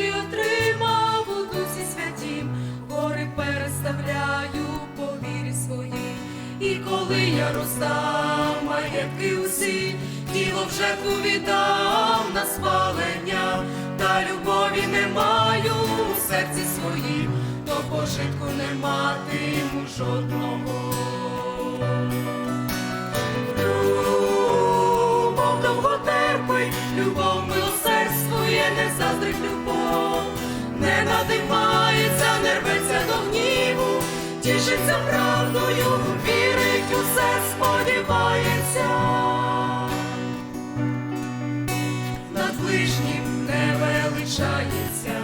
пророчий отримав у дусі святім, гори переставляю по вірі своїй, і коли я роздам маєтки усі, тіло в жертву віддам на спалення, та любові не маю у серці своїм, то пожитку не матиму жодного. Тішиться правдою, вірить усе, сподівається. Над ближнім не величається,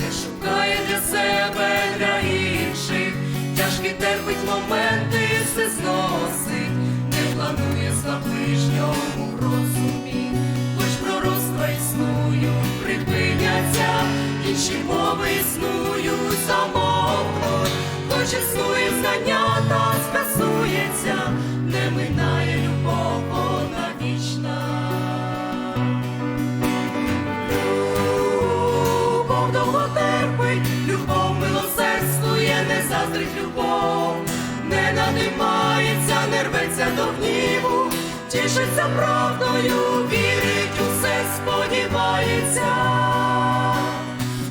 не шукає для себе, для інших, тяжкі терпить моменти, все зносить, не планує зла ближньому розумі, хоч пророцтва існують, припиняться, інші мови існують, Любов довго терпить, любов милосердствує, не заздрить любов, не надимається, не рветься до гніву, тішиться правдою, вірить, усе сподівається.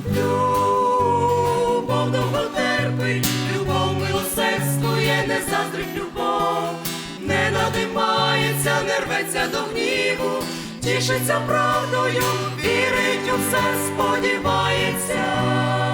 Любов довго терпить, любов милосердствує, не заздрить любов, не надимається, не рветься до гніву, тішиться правдою, вірить у все сподівається.